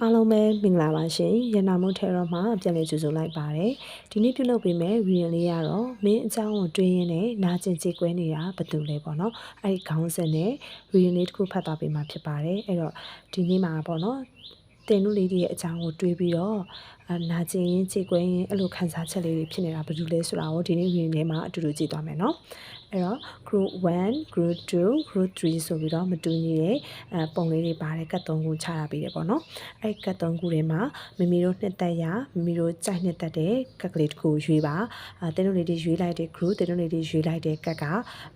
အားလုံးပဲမင်္ဂလာပါရှင်ရနာမုတ်ထဲတော့မှပြန်လည်ကြိုဆိုလိုက်ပါတယ်ဒီနေ့ပြုလုပ်ပေးမယ်ရီယန်လေးကတော့မင်းအကြောင်းကိုတွေးရင်းနဲ့နာကျင်ကြေကွဲနေတာဘာတူလဲပေါ့နော်အဲ့ဒီခေါင်းစဉ်နဲ့ရီယန်လေးတစ်ခုဖတ်သွားပေးမှာဖြစ်ပါတယ်အဲ့တော့ဒီနေ့မှာပေါ့နော်တင်တို့လေးတွေရဲ့အကြောင်းကိုတွေးပြီးတော့အနာကျင်ရင်ကြေကွဲရင်အဲ့လိုခံစားချက်လေးတွေဖြစ်နေတာဘာတူလဲဆိုတာကိုဒီနေ့ရီယန်လေးမှာအတူတူကြည့်သွားမယ်နော် အဲ့တော့ group 1 group 2 group 3ဆိုပြီးတော့မတူညီတဲ့အဲပုံလေးတွေပါတယ်ကတ်သုံးခုချတာပြီးတယ်ပေါ့နော်အဲ့ကတ်သုံးခုတွေမှာမမီတို့နှစ်သက်ရမမီတို့ကြိုက်နှစ်သက်တဲ့ကတ်ကလေးတစ်ခုရွေးပါအဲတင်းတို့လေးတွေရွေးလိုက်တဲ့ group တင်းတို့လေးတွေရွေးလိုက်တဲ့ကတ်က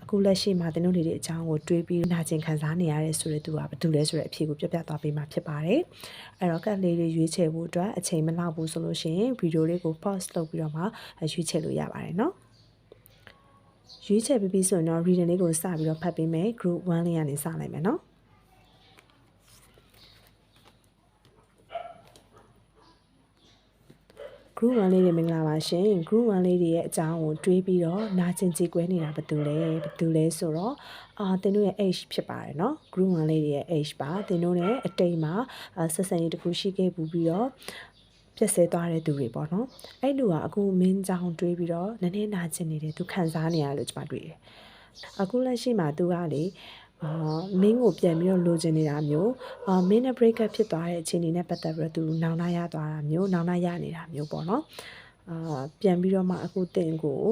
အခုလက်ရှိမှာတင်းတို့လေးတွေအကြောင်းကိုတွေးပြီးနာကျင်ခံစားနေရတဲ့ဆိုတဲ့သူကဘာတူလဲဆိုတဲ့အဖြေကိုပြပြသွားပေးမှာဖြစ်ပါတယ်အဲ့တော့ကတ်လေးတွေရွေးချယ်ဖို့အတွက်အချိန်မလောက်ဘူးဆိုလို့ရှိရင်ဗီဒီယိုလေးကို pause လုပ်ပြီးတော့မှရွေးချယ်လို့ရပါတယ်နော် ရွေးချယ်ပြီးပြီဆိုရင်တော့ reading လေးကိုစပြီးတော့ဖတ်ပေးမယ် group 1လေးကနေစလိုက်မယ်နော် group 1လေးတွေမင်္ဂလာပါရှင် group 1လေးတွေရဲ့အကြောင်းကိုတွေးပြီးတော့နာကျင်ကြည်ကွဲနေတာဘာတူလဲဘာတူလဲဆိုတော့အာသင်တို့ရဲ့ age ဖြစ်ပါတယ်เนาะ group 1လေးတွေရဲ့ age ပါသင်တို့ရဲ့အတိတ်မှာဆက်ဆံရေးတစ်ခုရှိခဲ့ပူပြီးတော့ ပြည့်စဲသွားတဲ့သူတွေပေါ့နော်အဲ့လူကအခုမင်းကြောင်တွေးပြီးတော့နည်းနည်းနာကျင်နေတယ်သူခံစားနေရလို့ကျွန်မတွေ့တယ်အခုလက်ရှိမှာသူကလေအာမင်းကိုပြန်ပြီးတော့လိုချင်နေတာမျိုးအာမင်းနဲ့ break up ဖြစ်သွားတဲ့အခြေအနေနဲ့ပတ်သက်ပြီးတော့သူနောင်နာရသွားတာမျိုးနောင်နာရနေတာမျိုးပေါ့နော်အာပြန်ပြီးတော့မှအခုတင်ကို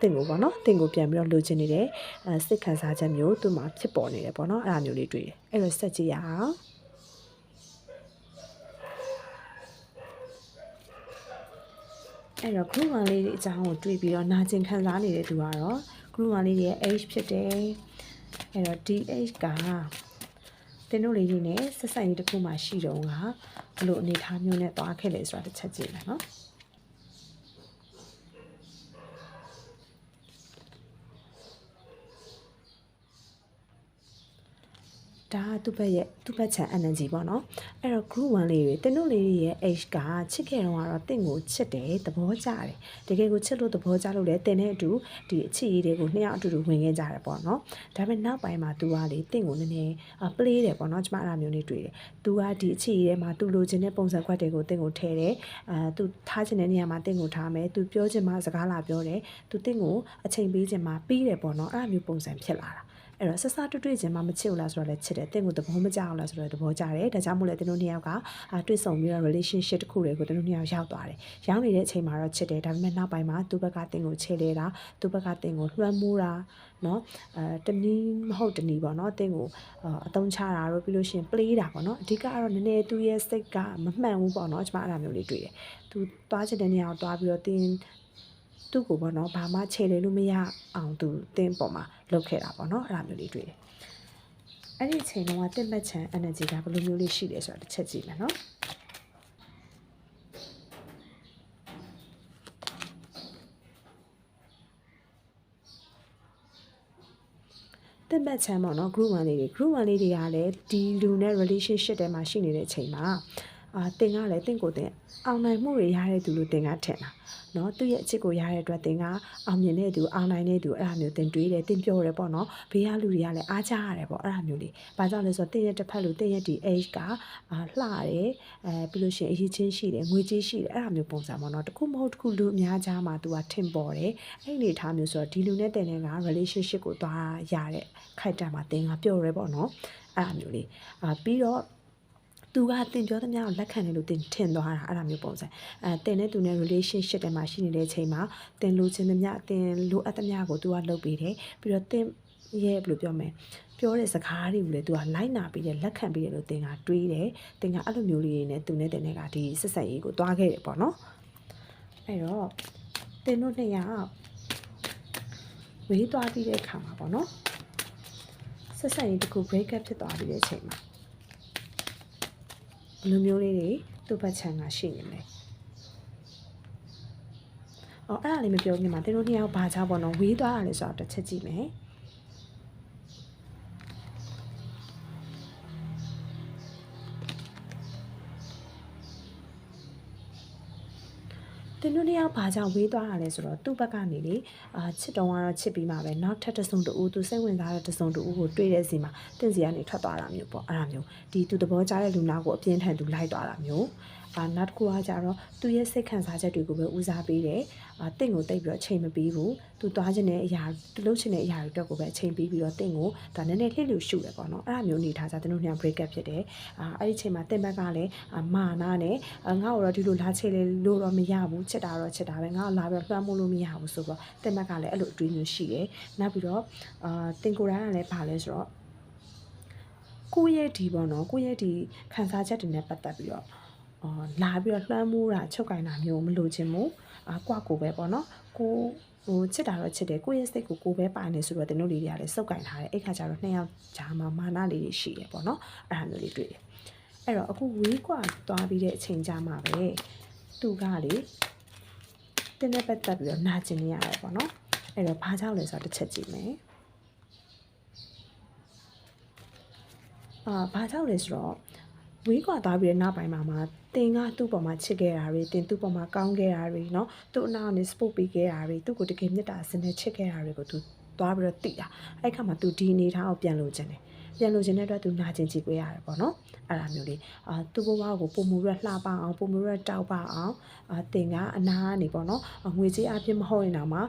တင်ကိုပေါ့နော်တင်ကိုပြန်ပြီးတော့လိုချင်နေတဲ့အဲစိတ်ခံစားချက်မျိုးသူ့မှာဖြစ်ပေါ်နေတယ်ပေါ့နော်အဲ့ဒါမျိုးလေးတွေ့တယ်အဲ့တော့ဆက်ကြည့်ရအောင် အဲ့တော့ group 1လေးတွေအကြောင်းကိုတွေ့ပြီးတော့နာကျင်ခံစားနေတဲ့သူကတော့ group 1လေးရဲ့ age ဖြစ်တယ်အဲ့တော့ DH ကတင်းတို့လေးတွေနဲ့ဆက်ဆက်ရေးတစ်ခုမှရှိတော့ကဘလို့အနေထားမျိုးနဲ့သွားခဲ့လေဆိုတာတစ်ချက်ကြည့်မယ်နော် ဒါကသူ့ဘက်ရဲ့သူ့ဘက်ချန် energy ပေါ့နော်အဲ့တော့ group 1လေးတွေတင်းတို့လေးတွေရဲ့ age ကချစ်ခဲ့တော့ကတော့တင့်ကိုချစ်တယ်သဘောကျတယ်တကယ်ကိုချစ်လို့သဘောကျလို့လဲတင်းနဲ့အတူဒီအချစ်ရေးတွေကိုနှစ်ယောက်အတူတူဝင်ခဲ့ကြတယ်ပေါ့နော်ဒါပေမဲ့နောက်ပိုင်းမှာသူကလေတင့်ကိုနည်းနည်း play တယ်ပေါ့နော်ကျမအဲ့ဒါမျိုးလေးတွေ့တယ်သူကဒီအချစ်ရေးထဲမှာသူလိုချင်တဲ့ပုံစံခွက်တွေကိုတင့်ကိုထည့်တယ်အဲသူထားချင်တဲ့နေရာမှာတင့်ကိုထားမယ်သူပြောချင်မှစကားလာပြောတယ်သူတင့်ကိုအချိန်ပေးချင်မှပြီးတယ်ပေါ့နော်အဲ့ဒါမျိုးပုံစံဖြစ်လာတာ အဲ့တော့ဆဆတွေ့တွေ့ချင်းမှမချစ်ဘူးလားဆိုတော့လည်းချစ်တယ်တင့်ကိုသဘောမကျအောင်လားဆိုတော့သဘောကျတယ်ဒါကြောင့်မို့လဲတင်းတို့နှစ်ယောက်ကတွေ့ဆုံပြီးတော့ relationship တစ်ခုတွေကိုတင်းတို့နှစ်ယောက်ရောက်သွားတယ်ရောက်နေတဲ့အချိန်မှာတော့ချစ်တယ်ဒါပေမဲ့နောက်ပိုင်းမှာသူ့ဘက်ကတင်းကိုချေလဲတာသူ့ဘက်ကတင်းကိုလွှမ်းမိုးတာနော်အဲတနည်းမဟုတ်တနည်းပေါ့နော်တင်းကိုအတုံးချတာတော့ပြီးလို့ရှိရင် play တာပေါ့နော်အဓိကကတော့နည်းနည်းသူ့ရဲ့စိတ်ကမမှန်ဘူးပေါ့နော်ကျွန်မအဲ့ဒါမျိုးလေးတွေ့တယ်သူသွားချင်တဲ့နေရာကိုသွားပြီးတော့တင်း သူ့ကိုပေါ့နော်ဘာမှခြေလေလို့မရအောင်သူတင်းပေါ်မှာလုပ်ခဲ့တာပေါ့နော်အဲ့လိုမျိုးလေးတွေ့တယ်အဲ့ဒီအချိန်တုန်းကတင့်ပတ်ချံ energy ကဘယ်လိုမျိုးလေးရှိလဲဆိုတာတစ်ချက်ကြည့်မယ်နော်တက်ပတ်ချမ်းပေါ့နော် group 1လေးတွေ group 1လေးတွေကလည်းဒီလူနဲ့ relationship ထဲမှာရှိနေတဲ့အချိန်မှာ အာတင်ကလည်းတင့်ကိုတင်အောင်နိုင်မှုတွေရတဲ့သူလို့တင်ကထင်တာနော်သူ့ရဲ့အချစ်ကိုရတဲ့အတွက်တင်ကအောင်မြင်တဲ့သူအောင်နိုင်တဲ့သူအဲ့ဒါမျိုးတင်တွေးတယ်တင်ပြောတယ်ပေါ့နော်ဘေးကလူတွေကလည်းအားချရတယ်ပေါ့အဲ့ဒါမျိုးလေးဘာကြောင့်လဲဆိုတော့တင်ရဲ့တစ်ဖက်လူတင်ရဲ့ဒီ age ကအာလှတယ်အဲပြီးလို့ရှိရင်အရေးချင်းရှိတယ်ငွေကြေးရှိတယ်အဲ့ဒါမျိုးပုံစံပေါ့နော်တခုမဟုတ်တခုလူအများကြီးမှသူကထင်ပေါ်တယ်အဲ့ဒီထားမျိုးဆိုတော့ဒီလူနဲ့တင်တဲ့က relationship ကိုသွားရတဲ့ခိုက်တံမှာတင်ကပြောရဲပေါ့နော်အဲ့ဒါမျိုးလေးအာပြီးတော့ သူကတင်ပြောသမျှကိုလက်ခံတယ်လို့တင်ထင်သွားတာအဲ့လိုမျိုးပုံစံအဲတင်နဲ့သူနဲ့ relationship ထဲမှာရှိနေတဲ့အချိန်မှာတင်လိုချင်သမျှတင်လိုအပ်သမျှကိုသူကလုပ်ပေးတယ်ပြီးတော့တင်ရဲ့ဘယ်လိုပြောမလဲပြောတဲ့စကားတွေကိုလည်းသူကလိုက်နာပြီးတယ်လက်ခံပြီးတယ်လို့တင်ကတွေးတယ်တင်ကအဲ့လိုမျိုးလေးတွေနဲ့သူနဲ့တင်တဲ့ကဒီဆက်ဆက်ရေးကိုတွားခဲ့တယ်ပေါ့နော်အဲ့တော့တင်တို့နှစ်ယောက်ဝေးသွားပြီးတဲ့အခါမှာပေါ့နော်ဆက်ဆက်ရေးတခု break up ဖြစ်သွားပြီးတဲ့အချိန်မှာ ဘလိုမျိုးလေးတွေသူ့ဘက်ခြံကရှိနေလဲ။အော်အဲ့ဒါလေးမပြောခင်မှာတင်းတို့နှစ်ယောက်ဘာချပေါ့နော်ဝေးသွားတာလေဆိုတော့တစ်ချက်ကြည့်မယ်။ တင်တို့နှစ်ယောက်ဘာကြောင့်ဝေးသွားတာလဲဆိုတော့သူ့ဘက်ကနေလေအာချစ်တော်ကတော့ချစ်ပြီးမှပဲနောက်ထပ်တစ်စုံတူသူစိတ်ဝင်စားတဲ့တစ်စုံတူကိုတွေ့တဲ့စီမှာတင်စီကနေထွက်သွားတာမျိုးပေါ့အဲ့ဒါမျိုးဒီသူသဘောကျတဲ့လူနာကိုအပြင်းထန်သူလိုက်သွားတာမျိုးအာ နောက်တစ်ခုကကြတော့သူရဲ့စိတ်ခံစားချက်တွေကိုပဲဦးစားပေးတယ်အာတင့်ကိုတိတ်ပြီးတော့အချိန်မပေးဘူးသူသွားခြင်းတဲ့အရာသူလုပ်ခြင်းတဲ့အရာတွေအတွက်ကိုပဲအချိန်ပေးပြီးတော့တင့်ကိုဒါနည်းနည်းလှည့်လို့ရှုတယ်ပေါ့နော်အဲ့ဒါမျိုးနေထားကြတင်တို့ည break up ဖြစ်တယ်အာအဲ့ဒီအချိန်မှာတင်ဘက်ကလည်းအာမာနာနဲ့အာငါ့ကိုတော့ဒီလိုလာချေလေလို့တော့မရဘူးချစ်တာတော့ချစ်တာပဲငါ့ကိုလာပြီးတော့လွှမ်းမိုးလို့မရဘူးဆိုတော့တင်ဘက်ကလည်းအဲ့လိုအတွေးမျိုးရှိတယ်နောက်ပြီးတော့အာတင်ကိုယ်တိုင်ကလည်းဗာလဲဆိုတော့ကိုယ့်ရဲ့ဒီပေါ့နော်ကိုယ့်ရဲ့ဒီခံစားချက်တွေနဲ့ပတ်သက်ပြီးတော့အာ လာပြီးတော့လွှမ်းမိုးတာချုပ်ကင်တာမျိုးမလိုချင်ဘူးအာကွာကိုပဲပေါ့နော်ကိုဟိုချစ်တာတော့ချစ်တယ်ကိုယ့်ရဲ့စိတ်ကိုကိုယ်ပဲပိုင်နေဆိုတော့တင်တို့လေးတွေကလည်းစုပ်ကင်ထားတယ်အဲ့ခါကျတော့နှစ်ယောက်ဂျာမှာမာနလေးတွေရှိရပေါ့နော်အဲ့ဒါမျိုးလေးတွေ့တယ်အဲ့တော့အခုဝေးကွာသွားပြီးတဲ့အချိန်ကြာမှာပဲသူကလေတင်းနဲ့ပတ်သက်ပြီးတော့နာကျင်နေရတယ်ပေါ့နော်အဲ့တော့ဘာကြောင့်လဲဆိုတော့တစ်ချက်ကြည့်မယ်အာဘာကြောင့်လဲဆိုတော့ ဝေးကွာသွားပြီးတဲ့နောက်ပိုင်းမှာမှတင်ကသူ့ပေါ်မှာချစ်ခဲ့တာတွေတင်သူ့ပေါ်မှာကောင်းခဲ့တာတွေเนาะသူ့အနောက်ကနေ support ပေးခဲ့တာတွေသူ့ကိုတကယ်မြတ်တာစနေချစ်ခဲ့တာတွေကိုသူသွားပြီးတော့တိတာအဲ့ခါမှာသူဒီအနေထားကိုပြန်လို့ခြင်းတယ် ပြန်လိုချင်တဲ့အတွက်သူနာကျင်ကြည့်ပေးရတယ်ပေါ့နော်အဲ့ဒါမျိုးလေးအာသူ့ဘဝကိုပုံမှုရက်လှပအောင်ပုံမှုရက်တောက်ပအောင်အာတင်ကအနာကနေပေါ့နော်ငွေကြေးအဖြစ်မဟုတ်ရင်တော့မှ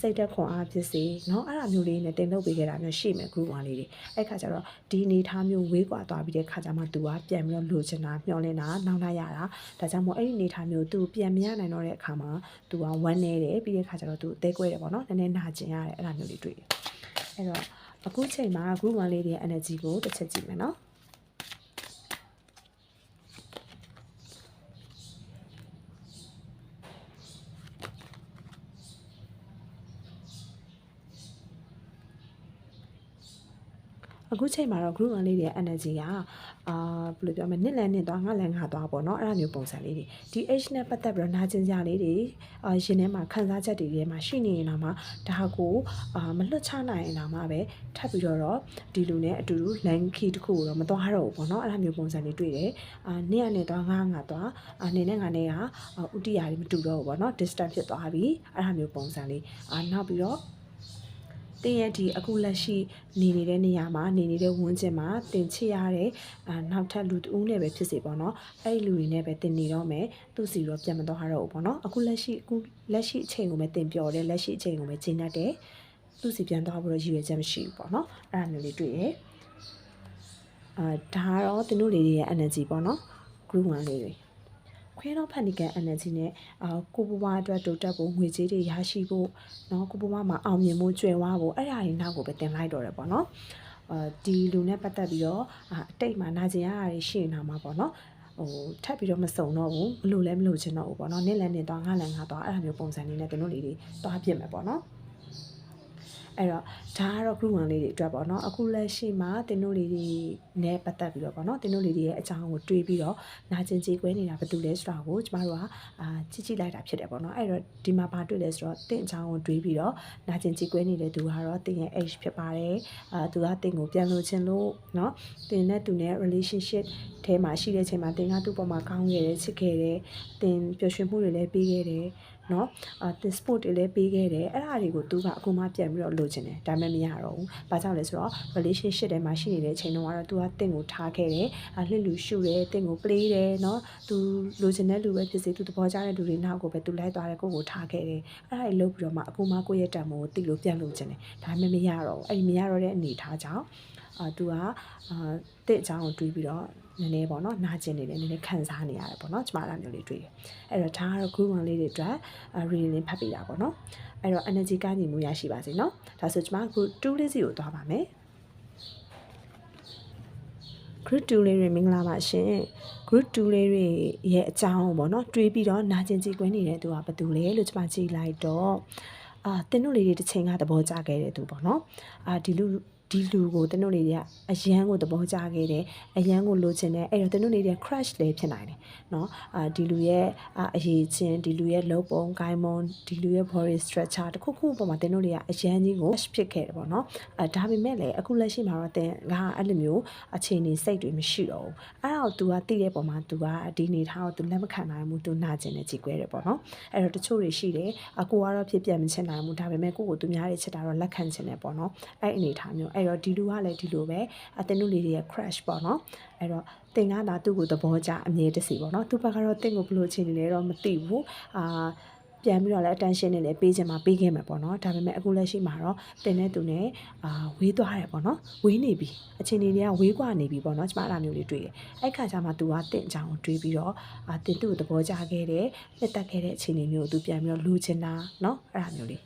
စိတ်သက်ခွန်အားဖြစ်စေနော်အဲ့ဒါမျိုးလေးနဲ့တင်လုပ်ပေးခဲ့တာမျိုးရှိမယ် group 1လေးတွေအဲ့ခါကျတော့ဒီနေသားမျိုးဝေးကွာသွားပြီးတဲ့ခါကျမှသူကပြန်ပြီးတော့လိုချင်တာမျှော်လင့်တာနောက်လာရတာဒါကြောင့်မို့အဲ့ဒီနေသားမျိုးသူပြန်မရနိုင်တော့တဲ့အခါမှာသူကဝမ်းနေတယ်ပြီးတဲ့ခါကျတော့သူအသေးကွဲတယ်ပေါ့နော်နည်းနည်းနာကျင်ရတယ်အဲ့ဒါမျိုးလေးတွေ့တယ်အဲ့တော့ အခုချိန်မှာ group 1လေးတွေရဲ့ energy ကိုတစ်ချက်ကြည့်မယ်နော် အခုချိန်မှာတော့ group 1လေးတွေရဲ့ energy ကအာဘယ်လိုပြောမလဲနှစ်လန်နှစ်သွားငါလန်ငါသွားပေါ့နော်အဲ့ဒါမျိုးပုံစံလေးတွေဒီ age နဲ့ပတ်သက်ပြီးတော့နာကျင်ကြလေးတွေအာရင်ထဲမှာခံစားချက်တွေထဲမှာရှိနေရင်တော့မှဒါကိုအာမလွတ်ချနိုင်ရင်တော့မှပဲထပ်ပြီးတော့ဒီလူနဲ့အတူတူ line key တစ်ခုကိုတော့မသွားတော့ဘူးပေါ့နော်အဲ့ဒါမျိုးပုံစံလေးတွေ့တယ်အာနေ့ကနေ့သွားငါငါသွားအာနေ့နဲ့ငါနေ့ကဥတီယာတွေမတူတော့ဘူးပေါ့နော် distance ဖြစ်သွားပြီအဲ့ဒါမျိုးပုံစံလေးအာနောက်ပြီးတော့ တင်းရဲ့ဒီအခုလက်ရှိနေနေတဲ့နေရာမှာနေနေတဲ့ဝန်းကျင်မှာတင်ချရတဲ့အာနောက်ထပ်လူတဦးနဲ့ပဲဖြစ်စေပေါ့နော်အဲ့ဒီလူတွေနဲ့ပဲတင်နေတော့မယ်သူစီတော့ပြန်မတော့ရတော့ဘူးပေါ့နော်အခုလက်ရှိအခုလက်ရှိအချိန်ကိုပဲတင်ပြောတယ်လက်ရှိအချိန်ကိုပဲချိန်တတ်တယ်သူစီပြန်သွားဖို့တော့ရည်ရွယ်ချက်မရှိဘူးပေါ့နော်အဲ့ဒါမျိုးလေးတွေ့ရအာဒါကတော့တင်တို့လေးတွေရဲ့ energy ပေါ့နော် group 1လေးတွေ ခွဲတော့ဖန်ဒီကန် energy နဲ့အာကိုဘွားအတွက်တိုးတက်ဖို့ငွေကြေးတွေရရှိဖို့เนาะကိုဘွားမှာအောင်မြင်ဖို့ကြွယ်ဝဖို့အဲ့ဒါတွေနောက်ကိုပဲတင်လိုက်တော့တယ်ပေါ့နော်အာဒီလူနဲ့ပတ်သက်ပြီးတော့အာအတိတ်မှာနာကျင်ရတာတွေရှိနေတာမှာပေါ့နော်ဟိုထပ်ပြီးတော့မစုံတော့ဘူးဘလို့လဲမလို့ချင်တော့ဘူးပေါ့နော်နေ့လည်းနေ့သွားငါလည်းငါသွားအဲ့ဒါမျိုးပုံစံလေးနဲ့တို့တို့လေးတွေသွားပြစ်မယ်ပေါ့နော် အဲ့တော့ဒါကတော့ group 1လေးတွေအတွက်ပေါ့နော်အခုလက်ရှိမှာတင်တို့လေးတွေနဲ့ပတ်သက်ပြီးတော့ပေါ့နော်တင်တို့လေးတွေရဲ့အကြောင်းကိုတွေးပြီးတော့နာကျင်ကြေကွဲနေတာဘယ်သူလဲဆိုတာကိုကျမတို့ကအာကြည့်ကြည့်လိုက်တာဖြစ်တယ်ပေါ့နော်အဲ့တော့ဒီမှာဘာတွေ့လဲဆိုတော့တင်အကြောင်းကိုတွေးပြီးတော့နာကျင်ကြေကွဲနေတဲ့သူကတော့တင်ရဲ့ age ဖြစ်ပါတယ်အာသူကတင်ကိုပြန်လို့ခြင်းလို့နော်တင်နဲ့သူနဲ့ relationship ထဲမှာရှိတဲ့အချိန်မှာတင်ကသူ့ပေါ်မှာကောင်းခဲ့တယ်ချစ်ခဲ့တယ်တင်ပျော်ရွှင်မှုတွေလည်းပေးခဲ့တယ် နော်အာတင် sport တွေလည်းပေးခဲ့တယ်အဲ့ဒါတွေကိုသူကအခုမှပြန်ပြီးတော့လိုချင်တယ်ဒါပေမဲ့မရတော့ဘူးဘာကြောင့်လဲဆိုတော့ relationship ထဲမှာရှိနေတဲ့အချိန်တုန်းကတော့သူကတင့်ကိုထားခဲ့တယ်အလှစ်လူရှုတယ်တင့်ကို play တယ်နော်သူလိုချင်တဲ့လူပဲဖြစ်စေသူသဘောကျတဲ့လူတွေနောက်ကိုပဲသူလိုက်သွားတယ်ကိုကိုထားခဲ့တယ်အဲ့ဒါတွေလုပ်ပြီးတော့မှအခုမှကိုယ့်ရဲ့တံမိုးကိုတိလို့ပြန်လိုချင်တယ်ဒါပေမဲ့မရတော့ဘူးအဲ့ဒီမရတော့တဲ့အနေထားကြောင့်အာသူကအာတဲ့အကြောင်းကိုတွေးပြီးတော့ နည်းနည်းပေါ့နော်နာကျင်နေတယ်နည်းနည်းခံစားနေရတယ်ပေါ့နော်ကျမအဲ့မျိုးလေးတွေ့တယ်အဲ့တော့ဒါကတော့ group 1လေးတွေအတွက် reading လေးဖတ်ပေးတာပေါ့နော်အဲ့တော့ energy ကညီမှုရရှိပါစေနော်ဒါဆိုကျမ group 2လေးစီကိုသွားပါမယ် group 2လေးတွေမင်္ဂလာပါရှင် group 2လေးတွေရဲ့အကြောင်းပေါ့နော်တွေးပြီးတော့နာကျင်ကြည်ကွင်းနေတဲ့သူကဘာတူလဲလို့ကျမကြည့်လိုက်တော့အာတင်းတို့လေးတွေတစ်ချိန်ကသဘောကျခဲ့တဲ့သူပေါ့နော်အာဒီလူ ဒီ ဒီလူကိုတင်းတို့လေးတွေကအရန်ကိုသဘောကျခဲ့တယ်အရန်ကိုလိုချင်တယ်အဲ့တော့တင်းတို့လေးတွေက crush လည်းဖြစ်နိုင်တယ်เนาะအာဒီလူရဲ့အာအရေးချင်းဒီလူရဲ့လုပ်ပုံကိုင်းမွန်ဒီလူရဲ့ body structure တခုခုပေါ်မှာတင်းတို့လေးကအရန်ကြီးကို crush ဖြစ်ခဲ့တယ်ပေါ့နော်အဲဒါပေမဲ့လည်းအခုလက်ရှိမှာတော့တင်းကအဲ့လိုမျိုးအခြေအနေစိတ်တွေမရှိတော့ဘူးအဲ့တော့ तू ကတိတဲ့ပုံမှာ तू ကဒီနေထားတော့ तू လက်မခံနိုင်ဘူး तू နာကျင်နေကြည်ကွဲတယ်ပေါ့နော်အဲ့တော့တချို့တွေရှိတယ်အကိုကတော့ဖြစ်ပြမချင်နိုင်ဘူးဒါပေမဲ့ကိုကိုသူများတွေချစ်တာတော့လက်ခံချင်တယ်ပေါ့နော်အဲ့အနေထားမျိုးအဲ့ တော့ဒီလူကလည်းဒီလိုပဲအတင်းတို့လေးတွေရဲ့ crush ပေါ့နော်အဲ့တော့တင်ကသာသူ့ကိုသဘောကျအမြဲတစေပေါ့နော်သူဘက်ကတော့တင့်ကိုဘယ်လိုချင်နေလဲတော့မသိဘူးအာပြန်ပြီးတော့လည်း attention နဲ့လည်းပေးချင်မှပေးခဲ့မှာပေါ့နော်ဒါပေမဲ့အခုလက်ရှိမှာတော့တင်တဲ့သူနဲ့အာဝေးသွားတယ်ပေါ့နော်ဝေးနေပြီအချိန်တွေကဝေးกว่าနေပြီပေါ့နော်ကျမအဲ့လိုမျိုးလေးတွေ့တယ်အဲ့ခါကျမှ तू ကတင့်အကြောင်းကိုတွေးပြီးတော့အာတင်သူ့ကိုသဘောကျခဲ့တယ်လက်တက်ခဲ့တဲ့အခြေအနေမျိုးကို तू ပြန်ပြီးတော့လူချင်တာเนาะအဲ့လိုမျိုးလေး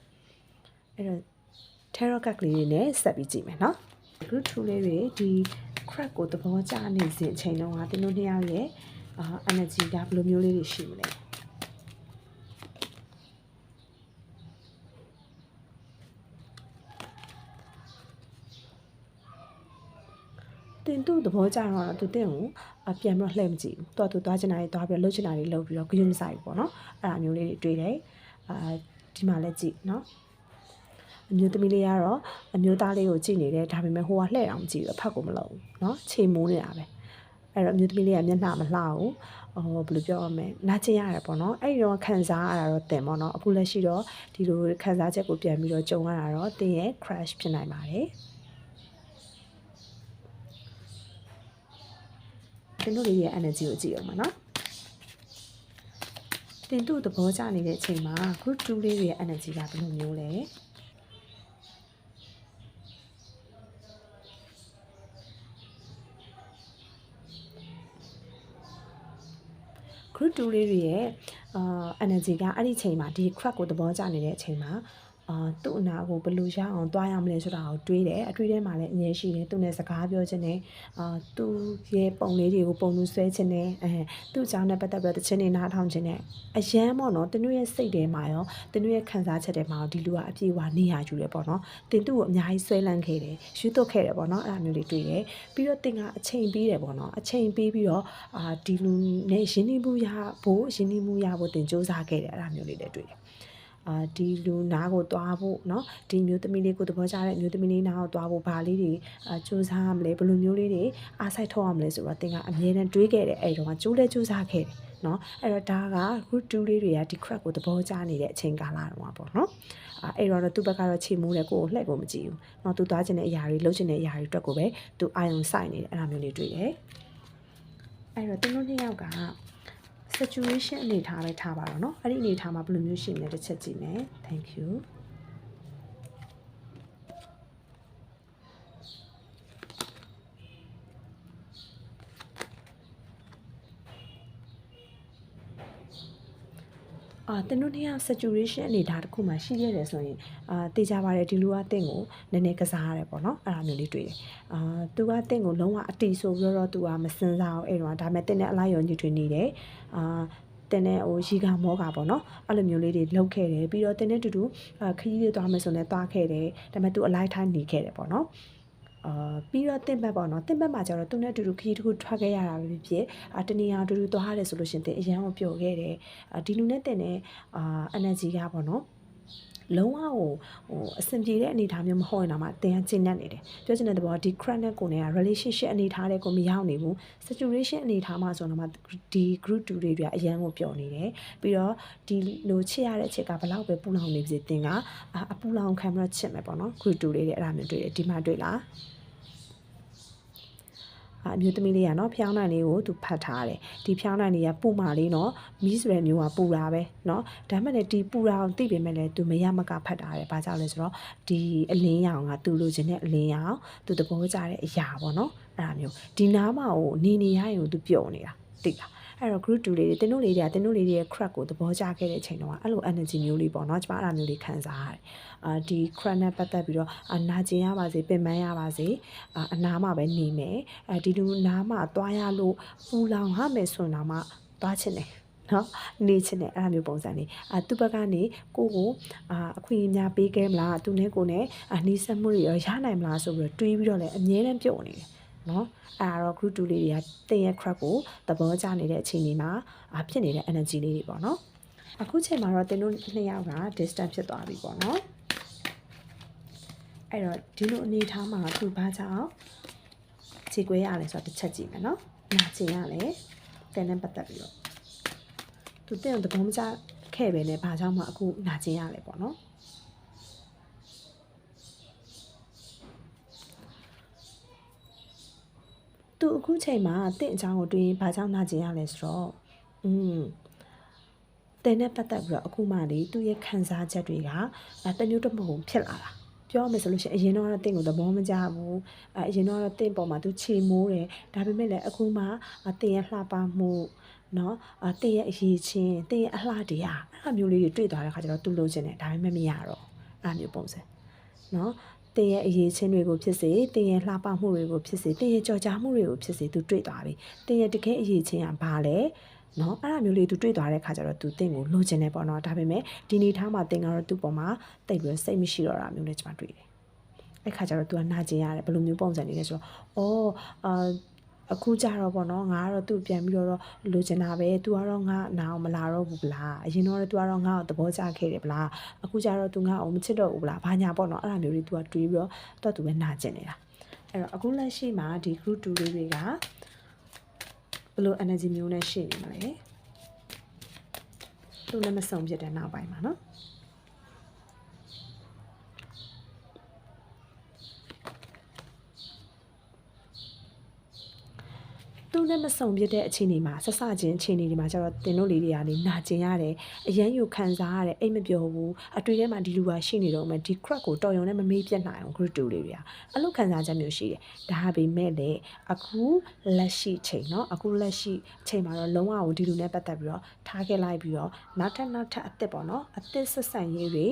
အဲ့တော့ tarot card လေးတွေနဲ့ဆက်ပြီးကြည့်မယ်နော် group 2လေးတွေဒီ crack ကိုသဘောကျနေစဉ်အချိန်တုန်းကသင်တို့နှစ်ယောက်ရဲ့ energy ကဘယ်လိုမျိုးလေးတွေရှိမလဲတင်သူ့သဘောကျတော့သူတင်ကိုပြန်ပြီးတော့လှည့်မကြည့်ဘူး။သူကသူသွားချင်တာတွေသွားပြီးတော့လှုပ်ချင်တာတွေလှုပ်ပြီးတော့ဂရုမစိုက်ဘူးပေါ့နော်။အဲ့ဒါမျိုးလေးတွေတွေ့တယ်။အာဒီမှာလည်းကြည့်နော်။ အမျိုးသမီးလေးကတော့အမျိုးသားလေးကိုကြည့်နေတယ်ဒါပေမဲ့ဟိုကလှည့်အောင်ကြည့်ပြီးတော့ဖတ်ကိုမလုပ်ဘူးเนาะချိန်မိုးနေတာပဲအဲ့တော့အမျိုးသမီးလေးကမျက်နှာမလှဘူးဟိုဘယ်လိုပြောရမလဲနားကျင်ရတယ်ပေါ့နော်အဲ့ဒီတော့ခံစားရတာတော့တင်ပေါ့နော်အခုလက်ရှိတော့ဒီလိုခံစားချက်ကိုပြန်ပြီးတော့ကြုံရတာတော့တင်ရဲ့ crash ဖြစ်နိုင်ပါတယ်တင်တို့လေးရဲ့ energy ကိုကြည့်အောင်ပါနော်တင်တို့သဘောကျနေတဲ့အချိန်မှာ group 2လေးရဲ့ energy ကဘယ်လိုမျိုးလဲ group 2လေးတွေရဲ့အာ energy ကအဲ့ဒီချိန်မှာဒီ crack ကိုသဘောကျနေတဲ့အချိန်မှာ အာသူ့အနာကိုဘယ်လိုရအောင်တွားရမလဲဆိုတာကိုတွေးတယ်အတွေးထဲမှာလည်းအငြင်းရှိတယ်သူနဲ့စကားပြောချင်တယ်အာသူ့ရဲ့ပုံလေးတွေကိုပုံလူဆွဲချင်တယ်အဲသူ့အကြောင်းနဲ့ပတ်သက်ပြီးတော့တခြင်းနေနားထောင်ချင်တယ်အရန်ပေါ့နော်တင်းတို့ရဲ့စိတ်ထဲမှာရောတင်းတို့ရဲ့ခံစားချက်ထဲမှာရောဒီလူကအပြည့်အဝနေရယူတယ်ပေါ့နော်တင်းတို့ကိုအများကြီးဆွဲလန်းခဲ့တယ်ယူသွတ်ခဲ့တယ်ပေါ့နော်အဲ့လိုမျိုးလေးတွေ့တယ်ပြီးတော့တင်းကအချိန်ပေးတယ်ပေါ့နော်အချိန်ပေးပြီးတော့အာဒီလူနဲ့ရင်းနှီးမှုရဖို့ရင်းနှီးမှုရဖို့တင်စူးစမ်းခဲ့တယ်အဲ့လိုမျိုးလေးလည်းတွေ့တယ် အာဒီလူနားကိုသွားဖို့เนาะဒီမျိုးသမီးလေးကိုသဘောကျတဲ့မျိုးသမီးလေးနားကိုသွားဖို့ဘာလေးတွေအာစူးစမ်းရမလဲဘယ်လိုမျိုးလေးတွေအားစိုက်ထုတ်ရမလဲဆိုတော့တင်ကအမြဲတမ်းတွေးခဲ့တယ်အဲ့တော့ကကျိုးလဲစူးစမ်းခဲ့တယ်เนาะအဲ့တော့ဒါက group 2လေးတွေကဒီ crack ကိုသဘောကျနေတဲ့အချိန်ကာလတော့ပါပေါ့เนาะအဲ့တော့သူ့ဘက်ကတော့ချိန်မိုးတယ်ကိုကိုလှည့်ကိုမကြည့်ဘူးเนาะသူသွားချင်တဲ့အရာတွေလုပ်ချင်တဲ့အရာတွေအတွက်ကိုပဲသူအာယုံစိုက်နေတယ်အဲ့လိုမျိုးလေးတွေ့တယ်အဲ့တော့သူတို့နှစ်ယောက်က situation အနေထားပဲထားပါတော့เนาะအဲ့ဒီအနေထားမှာဘယ်လိုမျိုးရှိမလဲတစ်ချက်ကြည့်မယ် thank you အာတင်တို့နှစ်ယောက် saturation အနေထားတစ်ခုမှရှိခဲ့တယ်ဆိုရင်အာတေချာပါတယ်ဒီလူကတင့်ကိုနည်းနည်းကစားရတယ်ပေါ့နော်အဲ့ဒါမျိုးလေးတွေ့တယ်အာသူကတင့်ကိုလုံးဝအတီဆိုပြီးတော့သူကမစင်စားအောင်အဲ့တော့ဒါပေမဲ့တင့်နဲ့အလိုက်ရောညှိထွေးနေတယ်အာတင်းနဲ့ဟိုရီကမောကပေါ့နော်အဲ့လိုမျိုးလေးတွေလုပ်ခဲ့တယ်ပြီးတော့တင်းနဲ့တူတူခရီးတွေသွားမယ်ဆိုလည်းသွားခဲ့တယ်ဒါပေမဲ့သူအလိုက်ထိုင်းနေခဲ့တယ်ပေါ့နော် အာပြီးတော့တင့်ဘက်ပေါ့နော်တင့်ဘက်မှာကျတော့သူနဲ့အတူတူခရီးတစ်ခုထွက်ခဲ့ရတာပဲဖြစ်ဖြစ်အာတနေရာအတူတူသွားရတယ်ဆိုလို့ရှင်တင်အရန်ကိုပျော်ခဲ့တယ်အာဒီလူနဲ့တင်တဲ့အာ energy ကပေါ့နော် လုံးဝဟိုဟိုအဆင်ပြေတဲ့အနေအထားမျိုးမဟုတ်ရင်တော့မှတင်ကကျဉ်းနေတယ်ပြောချင်တဲ့သဘောဒီ crack နဲ့ကိုယ်နဲ့က relationship အနေအထားတဲ့ကိုမရောက်နေဘူး situation အနေအထားမှာဆိုတော့မှဒီ group 2တွေတွေကအရန်ကိုပျော်နေတယ်ပြီးတော့ဒီလိုချစ်ရတဲ့အချက်ကဘလောက်ပဲပူလောင်နေပါစေတင်ကအပူလောင်ခံပြီးတော့ချစ်မယ်ပေါ့နော် group 2လေးတွေအဲ့ဒါမျိုးတွေ့တယ်ဒီမှာတွေ့လား အမျိုးသမီးလေးကနော်ဖျောင်းနိုင်လေးကိုသူဖတ်ထားတယ်ဒီဖျောင်းနိုင်လေးကပူမာလေးနော်မီးဆိုတဲ့မျိုးကပူတာပဲနော်ဒါမှလည်းဒီပူတာအောင်သိပေမဲ့လည်းသူမရမကဖတ်ထားတယ်ဘာကြောင့်လဲဆိုတော့ဒီအလင်းရောင်ကသူလိုချင်တဲ့အလင်းရောင်သူသဘောကျတဲ့အရာပေါ့နော်အဲ့ဒါမျိုးဒီနားမှာကိုနေနေရရင်သူပြုံနေတာသိလား အဲ့တော့ group 2လေးတွေတင်းတို့လေးတွေကတင်းတို့လေးတွေရဲ့ crack ကိုသဘောကျခဲ့တဲ့အချိန်တော့အဲ့လို energy မျိုးလေးပေါ့နော်ကျမအဲ့ဒါမျိုးလေးခံစားရတယ်အာဒီ crack နဲ့ပတ်သက်ပြီးတော့အနာကျင်ရပါစေပင်ပန်းရပါစေအာအနာမှာပဲနေမယ်အဲဒီလူနာမှာသွားရလို့ပူလောင်ရမယ်ဆိုရင်တော့မှသွားချင်တယ်နော်နေချင်တယ်အဲ့လိုမျိုးပုံစံလေးအာသူ့ဘက်ကနေကိုကိုအာအခွင့်အရေးများပေးခဲ့မလားသူနဲ့ကိုနဲ့အာနှီးဆက်မှုတွေရောရနိုင်မလားဆိုပြီးတော့တွေးပြီးတော့လည်းအမြဲတမ်းပြုတ်နေတယ် နော်အဲ့ဒါတော့ group 2လေးတွေကတင်ရဲ့ crack ကိုသဘောကျနေတဲ့အချိန်လေးမှာအာဖြစ်နေတဲ့ energy လေးတွေပေါ့နော်အခုချိန်မှာတော့တင်တို့နှစ်ယောက်က distance ဖြစ်သွားပြီပေါ့နော်အဲ့တော့ဒီလိုအနေထားမှာသူဘာကြောင့်ခြေကွဲရလဲဆိုတော့တစ်ချက်ကြည့်မယ်နော်နာကျင်ရလဲတင်နဲ့ပတ်သက်ပြီးတော့သူတင်အောင်သဘောမကျခဲ့ပဲနဲ့ဘာကြောင့်မှအခုနာကျင်ရလဲပေါ့နော် သူအခုချိန်မှာတင့်အကြောင်းကိုတွင်းဘာကြောင့်နာကျင်ရလဲဆိုတော့อืมတင်နဲ့ပတ်သက်ပြီးတော့အခုမှလေသူ့ရဲ့ခံစားချက်တွေကတမျိုးတစ်ပုံဖြစ်လာတာပြောရမယ်ဆိုလို့ရှိရင်အရင်တော့တင့်ကိုသဘောမကျဘူးအရင်တော့တင့်ပေါ်မှာသူချေမိုးတယ်ဒါပေမဲ့လည်းအခုမှတင်ရဲ့လှပမှုနော်အတင်ရဲ့အရေးချင်းတင်ရဲ့အလှတရားအဲ့လိုမျိုးလေးတွေတွေ့သွားတဲ့ခါကျတော့သူ့လိုချင်တယ်ဒါပေမဲ့မရတော့အဲ့လိုမျိုးပုံစံနော် တင်းရဲ့အရေးချင်းတွေကိုဖြစ်စေတင်းရဲ့လှပမှုတွေကိုဖြစ်စေတင်းရဲ့ကြော်ကြားမှုတွေကိုဖြစ်စေသူတွေ့သွားပြီတင်းရဲ့တကယ်အရေးချင်းကဘာလဲနော်အဲ့လိုမျိုးလေးသူတွေ့သွားတဲ့ခါကျတော့သူတင့်ကိုလိုချင်တယ်ပေါ့နော်ဒါပေမဲ့ဒီနေထားမှာတင်ကတော့သူ့ပေါ်မှာတိတ်ပြီးစိတ်မရှိတော့တာမျိုးနဲ့ကျွန်မတွေ့တယ်အဲ့ခါကျတော့ तू ကနာကျင်ရတယ်ဘယ်လိုမျိုးပုံစံနေလဲဆိုတော့အော်အာ အခုကြတော့ပေါ့နော်ငါကတော့သူ့ပြန်ပြီးတော့လိုချင်တာပဲသူကတော့ငါနာအောင်မလာတော့ဘူးဗလားအရင်တော့သူကတော့ငါ့ကိုသဘောကျခဲ့တယ်ဗလားအခုကြတော့သူငါ့ကိုမချစ်တော့ဘူးဗလားဘာညာပေါ့နော်အဲ့လိုမျိုးတွေသူကတွေးပြီးတော့တော်သူပဲနာကျင်နေတာအဲ့တော့အခုလက်ရှိမှာဒီ group 2လေးတွေကဘယ်လို energy မျိုးနဲ့ရှိနေမလဲသူလည်းမဆုံးဖြစ်တဲ့နောက်ပိုင်းမှာနော် သူနဲ့မဆုံပြတဲ့အခြေအနေမှာဆက်စချင်းအခြေအနေတွေမှာကျတော့တင်တို့လေးတွေကနေနာကျင်ရတယ်အရန်ယူခံစားရတယ်အိတ်မပြောဘူးအတွေ့ထဲမှာဒီလူပါရှိနေတော့မှဒီ crack ကိုတော်ရုံနဲ့မမေးပြတ်နိုင်အောင် group 2လေးတွေကအဲ့လိုခံစားချက်မျိုးရှိတယ်ဒါပေမဲ့လည်းအခုလက်ရှိချိန်เนาะအခုလက်ရှိချိန်မှာတော့လုံးဝကိုဒီလူနဲ့ပတ်သက်ပြီးတော့ထားခဲ့လိုက်ပြီးတော့နောက်ထပ်နောက်ထပ်အစ်စ်ပေါ့နော်အစ်စ်ဆက်ဆံရေးတွေ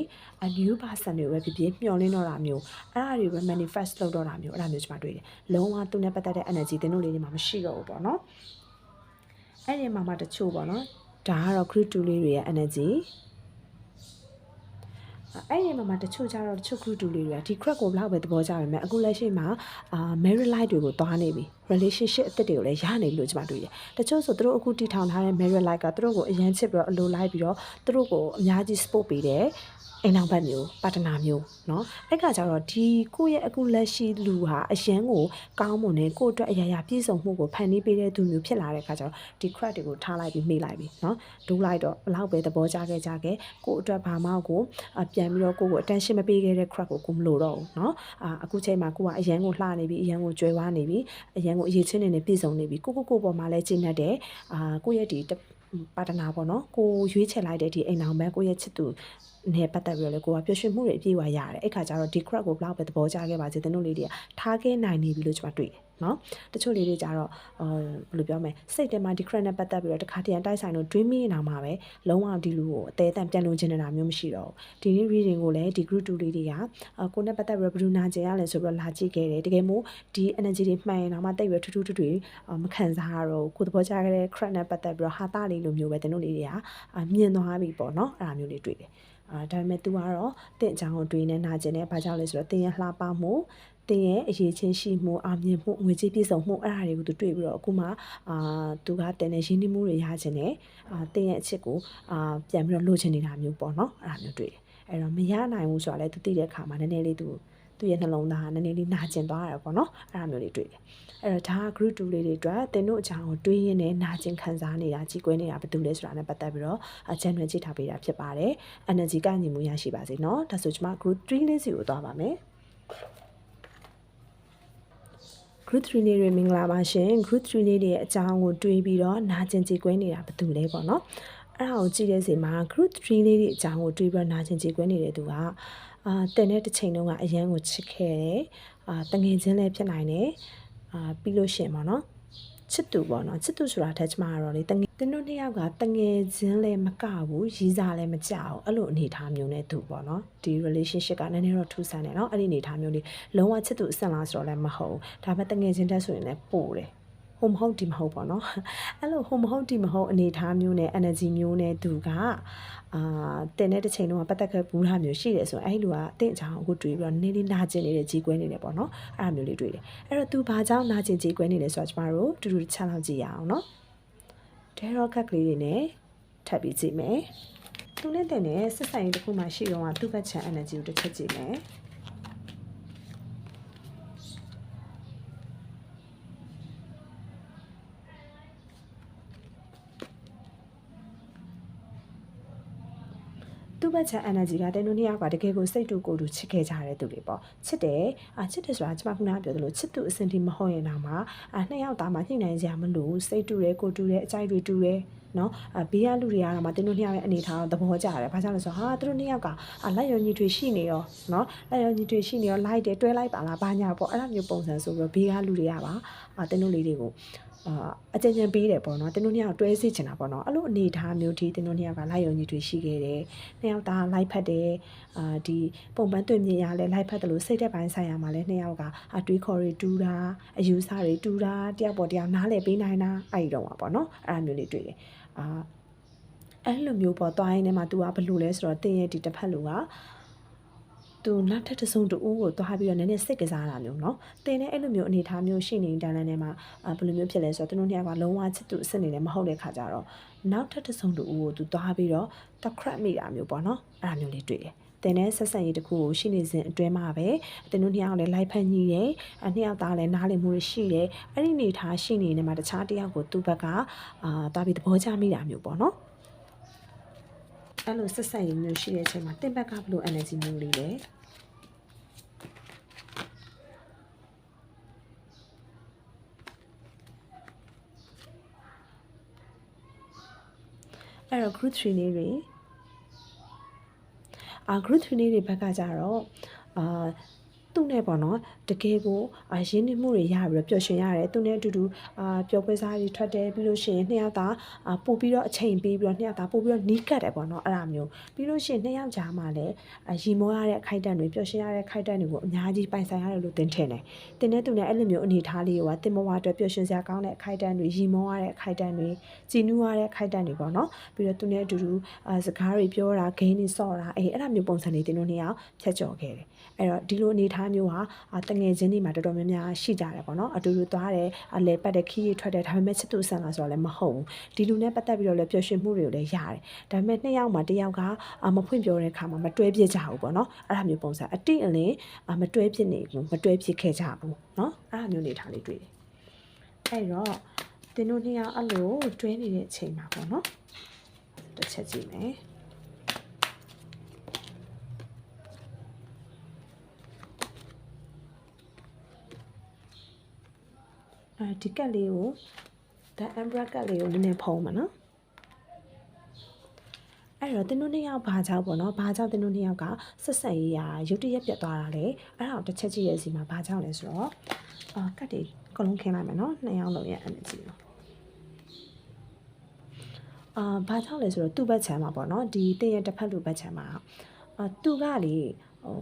a new person တွေပဲဖြစ်ဖြစ်မျှော်လင့်တော့တာမျိုးအဲ့ဒါတွေပဲ manifest လုပ်တော့တာမျိုးအဲ့ဒါမျိုးကျွန်မတွေ့တယ်လုံးဝသူနဲ့ပတ်သက်တဲ့ energy တင်တို့လေးတွေမှာမရှိတော့ဘူးပေါ့ ါ့နော်အဲ့ဒီမှာမှတချို့ပေါ့နော်ဒါကတော့ group 2လေးတွေရဲ့ energy အဲ့ဒီမှာမှတချို့ကြတော့တချို့ group 2လေးတွေကဒီ crack ကိုဘလောက်ပဲသဘောကျပေမဲ့အခုလက်ရှိမှာအာ married life တွေကိုသွားနေပြီ relationship အသစ်တွေကိုလည်းရနေပြီလို့ကျွန်မတွေ့တယ်တချို့ဆိုသူတို့အခုတည်ထောင်ထားတဲ့ married life ကသူတို့ကိုအရန်ချစ်ပြီးတော့အလိုလိုက်ပြီးတော့သူတို့ကိုအများကြီး support ပေးတယ် အိမ်နောက်ဘက်မျိုးပါတနာမျိုးเนาะအဲ့ကကြတော့ဒီကိုယ့်ရဲ့အခုလက်ရှိလူဟာအရန်ကိုကောင်းမွန်နေကိုယ့်အတွက်အရာရာပြည့်စုံမှုကိုဖန်တီးပေးတဲ့သူမျိုးဖြစ်လာတဲ့ခါကျတော့ဒီ crack တွေကိုထားလိုက်ပြီးမိလိုက်ပြီเนาะဒူးလိုက်တော့ဘလောက်ပဲသဘောကျခဲ့ကြခဲ့ကိုယ့်အတွက်ဘာမှကိုပြန်ပြီးတော့ကိုယ့်ကို attention မပေးခဲ့တဲ့ crack ကိုကိုမလို့တော့ဘူးเนาะအာအခုချိန်မှာကိုကအရန်ကိုလှနေပြီအရန်ကိုကြွယ်ဝနေပြီအရန်ကိုအရေးချင်းနေနေပြည့်စုံနေပြီကိုကိုကိုပေါ်မှာလည်းကျင့်တတ်တယ်အာကိုယ့်ရဲ့ဒီပါတနာပေါ့နော်ကိုရွေးချယ်လိုက်တဲ့ဒီအိမ်အောင်ဘက်ကိုရဲ့ချစ်သူ နဲ့ပတ်သက်ပြီးတော့လေကိုကပျော်ရွှင်မှုတွေအပြည့်အဝရတယ်အဲ့ခါကျတော့ဒီ crack ကိုဘလောက်ပဲသဘောကျခဲ့ပါစေတနုလေးတွေကထားခဲ့နိုင်နေပြီလို့ကျွန်မတွေ့တယ်နော်တချို့လေးတွေကြတော့အာဘယ်လိုပြောမလဲစိတ်ထဲမှာဒီ crack နဲ့ပတ်သက်ပြီးတော့တခါတည်းတိုက်ဆိုင်လို့ dream နေအောင်မှာပဲလုံးဝဒီလူကိုအသေးအတန်ပြန်လုံချင်နေတာမျိုးမရှိတော့ဘူးဒီနေ့ reading ကိုလည်းဒီ group 2လေးတွေကကိုနဲ့ပတ်သက်ပြီးတော့ဘယ်လိုနာကျင်ရလဲဆိုပြီးတော့လာကြည့်ခဲ့တယ်တကယ်မို့ဒီ energy တွေမှန်ရင်တော့မှတိတ်ပြီးထူးထူးထူးထူးမခံစားရတော့ကိုသဘောကျခဲ့တဲ့ crack နဲ့ပတ်သက်ပြီးတော့ဟာတာလေးလိုမျိုးပဲတင်တို့လေးတွေကမြင်သွားပြီပေါ့နော်အဲ့ဒါမျိုးလေးတွေ့တယ် အာဒါပေမဲ့ तू ကတော့တင့်အကြောင်းတွေးနေနာကျင်တယ်ဘာကြောင့်လဲဆိုတော့တင်ရလှပမှုတင်ရဲ့အရေးချင်းရှိမှုအာမြင်မှုငွေကြေးပြည့်စုံမှုအဲ့ဒါတွေကိုသူတွေ့ပြီးတော့အခုမှအာသူကတင်တဲ့ရင်းနှီးမှုတွေရချင်တယ်အာတင်ရဲ့အချစ်ကိုအာပြန်ပြီးတော့လိုချင်နေတာမျိုးပေါ့နော်အဲ့ဒါမျိုးတွေ့တယ်အဲ့တော့မရနိုင်ဘူးဆိုတော့လည်းသူသိတဲ့အခါမှာနည်းနည်းလေးသူ သူ့ရဲ့နှလုံးသားကနည်းနည်းလေးနာကျင်သွားတာပေါ့နော်အဲ့ဒါမျိုးလေးတွေ့တယ်အဲ့တော့ဒါ group 2လေးတွေအတွက်သင်တို့အကြောင်းကိုတွေးရင်းနဲ့နာကျင်ခံစားနေတာကြီးကွင်းနေတာဘာတူလဲဆိုတာနဲ့ပတ်သက်ပြီးတော့အကျဉ်းဝင်ကြည့်ထားပေးတာဖြစ်ပါတယ် energy ကညီမှုရရှိပါစေနော်ဒါဆိုကျွန်မ group 3လေးစီကိုသွားပါမယ် group 3လေးတွေမင်္ဂလာပါရှင် group 3လေးတွေရဲ့အကြောင်းကိုတွေးပြီးတော့နာကျင်ကြည်ကွင်းနေတာဘာတူလဲပေါ့နော်အဲ့ဒါကိုကြည့်တဲ့စီမှာ group 3လေးတွေအကြောင်းကိုတွေးပြီးတော့နာကျင်ကြည်ကွင်းနေတဲ့သူက အာတင်တဲ့တစ်ချိန်တုန်းကအရန်ကိုချစ်ခဲ့တယ်အာတငယ်ချင်းလည်းဖြစ်နိုင်တယ်အာပြီးလို့ရှင်ပေါ့နော်ချစ်သူပေါ့နော်ချစ်သူဆိုတာထက်ကျမကတော့လေတငယ်တင်းတို့နှစ်ယောက်ကတငယ်ချင်းလည်းမကဘူးရီးစားလည်းမကြောက်အဲ့လိုအနေထားမျိုးနဲ့သူပေါ့နော်ဒီ relationship ကနည်းနည်းတော့ထူးဆန်းတယ်နော်အဲ့ဒီအနေထားမျိုးလေးလုံးဝချစ်သူအဆင့်လားဆိုတော့လည်းမဟုတ်ဒါပေမဲ့တငယ်ချင်းတက်ဆိုရင်လည်းပို့တယ် ဟိုမဟုတ်ဒီမဟုတ်ပေါ့နော်အဲ့လိုဟိုမဟုတ်ဒီမဟုတ်အနေထားမျိုးနဲ့ energy မျိုးနဲ့သူကအာတင်တဲ့တစ်ချိန်လုံးကပတ်သက်ခဲ့ဘူးတာမျိုးရှိတယ်ဆိုရင်အဲ့ဒီလူကအတင့်အချောင်းအခုတွေးပြီးတော့နင်းနေနာကျင်နေတဲ့ကြီးကွဲနေတယ်ပေါ့နော်အဲ့ဒါမျိုးလေးတွေ့တယ်အဲ့တော့သူဘာကြောင့်နာကျင်ကြီးကွဲနေလဲဆိုတော့ကျမတို့တူတူချက်လောက်ကြည့်ရအောင်နော်ဒဲရော့ကတ်ကလေးတွေနဲ့ထပ်ပြီးကြည့်မယ်သူနဲ့တင်တဲ့ဆက်ဆိုင်တစ်ခုမှရှိတော့ကသူ့ဘက်ချန် energy ကိုတစ်ချက်ကြည့်မယ် သူ့ဘက်ချန် energy ကတဲနုနှစ်ယောက်ကတကယ်ကိုစိတ်တူကိုယ်တူချစ်ခဲ့ကြတဲ့သူတွေပေါ့ချစ်တယ်အာချစ်တယ်ဆိုတာကျွန်မခုနကပြောသလိုချစ်သူအစင်တီမဟုတ်ရင်တော့မှအာနှစ်ယောက်သားမှညှိနှိုင်းကြမလို့စိတ်တူတယ်ကိုတူတယ်အကြိုက်တွေတူတယ်နော်အဘေးကလူတွေကတော့မှတင်းတို့နှစ်ယောက်ရဲ့အနေထားကိုသဘောကျတယ်။ဘာကြောင့်လဲဆိုတော့ဟာသူတို့နှစ်ယောက်ကအာလက်ရောညီတွေရှိနေရောနော်လက်ရောညီတွေရှိနေရောလိုက်တယ်တွဲလိုက်ပါလားဘာညာပေါ့အဲ့လိုမျိုးပုံစံဆိုပြီးတော့ဘေးကလူတွေကပါအာတင်းတို့လေးတွေကို အာအကြံဉာဏ်ပေးတယ်ပေါ့နော်တင်းတို့နှစ်ယောက်တွဲစီချင်တာပေါ့နော်အဲ့လိုအနေထားမျိုးဒီတင်းတို့နှစ်ယောက်ကလိုက်ရောညီတွေရှိခဲ့တယ်နှစ်ယောက်သားလိုက်ဖက်တယ်အာဒီပုံပန်းတွေ့မြင်ရလဲလိုက်ဖက်တယ်လို့စိတ်သက်ပိုင်းဆိုင်ရာမှာလဲနှစ်ယောက်ကအတွေးခေါ်တွေတူတာအယူဆတွေတူတာတယောက်ပေါ်တယောက်နားလည်ပေးနိုင်တာအဲ့ဒီတော့ပါပေါ့နော်အဲ့လိုမျိုးလေးတွေ့တယ်အာအဲ့လိုမျိုးပေါ့သွားရင်းနဲ့မှ तू ကဘယ်လိုလဲဆိုတော့တင်းရဲ့ဒီတစ်ဖက်လူက သူနောက်ထပ်တစ်စုံတူဦးကိုသွားပြီးတော့နည်းနည်းစိတ်ကစားတာမျိုးနော်တင်တဲ့အဲ့လိုမျိုးအနေအထားမျိုးရှိနေတန်းတန်းထဲမှာဘယ်လိုမျိုးဖြစ်လဲဆိုတော့သူတို့နှစ်ယောက်ကလုံးဝချစ်သူအစ်စ်နေလည်းမဟုတ်တဲ့ခါကြတော့နောက်ထပ်တစ်စုံတူဦးကိုသူသွားပြီးတော့တခရက်မိတာမျိုးပေါ့နော်အဲ့ဒါမျိုးလေးတွေ့တယ်တင်တဲ့ဆက်ဆံရေးတစ်ခုကိုရှိနေစဉ်အတွဲမှာပဲအတင်းတို့နှစ်ယောက်လည်းလိုက်ဖက်ညီတယ်အနှစ်ယောက်သားလည်းနားလည်မှုတွေရှိတယ်အဲ့ဒီနေထားရှိနေနေမှာတခြားတယောက်ကိုသူ့ဘက်ကအာတာပြီးသဘောကျမိတာမျိုးပေါ့နော်အဲ့လိုဆက်ဆံရေးမျိုးရှိတဲ့အချိန်မှာတင်ဘက်ကဘယ်လို energy မျိုးလေးလဲ အဲ့တော့ group 3လေးတွေအာ group 3လေးတွေဘက်ကကြတော့အာ သူ့နဲ့ပေါ့နော်တကယ်ကိုအာရင်းနှီးမှုတွေရပြီးတော့ပျော်ရွှင်ရတယ်သူနဲ့အတူတူအာပျော်ပွဲစားတွေထွက်တယ်ပြီးလို့ရှိရင်နှစ်ယောက်သားအာပို့ပြီးတော့အချိန်ပေးပြီးတော့နှစ်ယောက်သားပို့ပြီးတော့နီးကပ်တယ်ပေါ့နော်အဲ့ဒါမျိုးပြီးလို့ရှိရင်နှစ်ယောက်ကြားမှာလည်းအာရီမောရတဲ့အခိုက်အတန့်တွေပျော်ရွှင်ရတဲ့ခိုက်အတန့်တွေကိုအများကြီးပိုင်ဆိုင်ရတယ်လို့သင်ထင်တယ်တင်တဲ့သူနဲ့အဲ့လိုမျိုးအနေထားလေးတွေကတင်မဝအတွက်ပျော်ရွှင်စရာကောင်းတဲ့အခိုက်အတန့်တွေရီမောရတဲ့အခိုက်အတန့်တွေကြည်နူးရတဲ့အခိုက်အတန့်တွေပေါ့နော်ပြီးတော့သူနဲ့အတူတူအာစကားတွေပြောတာဂိမ်းတွေဆော့တာအေးအဲ့ဒါမျိုးပုံစံတွေတင်တို့နှစ်ယောက်ဖြတ်ကျော်ခဲ့တယ်အဲ့တော့ဒီလိုအနေထားမျိုးဟာတငယ်ချင်းတွေမှာတော်တော်များများရှိကြတယ်ပေါ့နော်အတူတူသွားတယ်အလဲပတ်တဲ့ခီးရီထွက်တယ်ဒါပေမဲ့ချစ်သူဆန်လာဆိုတော့လည်းမဟုတ်ဘူးဒီလူနဲ့ပတ်သက်ပြီးတော့လည်းပျော်ရွှင်မှုတွေကိုလည်းရတယ်ဒါပေမဲ့နှစ်ယောက်မှာတစ်ယောက်ကမဖွင့်ပြောတဲ့အခါမှာမတွဲပြစ်ကြဘူးပေါ့နော်အဲ့ဒါမျိုးပုံစံအတိအလင်းမတွဲပြစ်နေဘူးမတွဲပြစ်ခဲ့ကြဘူးနော်အဲ့ဒါမျိုးနေထားလေးတွေ့တယ်အဲ့တော့တင်တို့နှစ်ယောက်အဲ့လိုတွဲနေတဲ့အချိန်မှာပေါ့နော်တစ်ချက်ကြည့်မယ် အဲဒီကက်လေးကို the umbrella ကက်လေးကိုနည်းနည်းဖုံးမှာနော်အဲ့တော့တင်းတို့နှစ်ယောက်ဘာကြောင့်ပေါ့နော်ဘာကြောင့်တင်းတို့နှစ်ယောက်ကဆက်ဆက်ရေးရာရုတ်တရက်ပြတ်သွားတာလေအဲ့ဒါကိုတစ်ချက်ကြည့်ရစီမှာဘာကြောင့်လဲဆိုတော့အာကတ်တွေအကုန်လုံးခင်းလိုက်မယ်နော်နှစ်ယောက်လုံးရဲ့ energy ကိုအာဘာကြောင့်လဲဆိုတော့သူ့ဘက်ချမ်းမှာပေါ့နော်ဒီတင်းရဲ့တစ်ဖက်လူဘက်ချမ်းမှာအာသူကလေ ဟို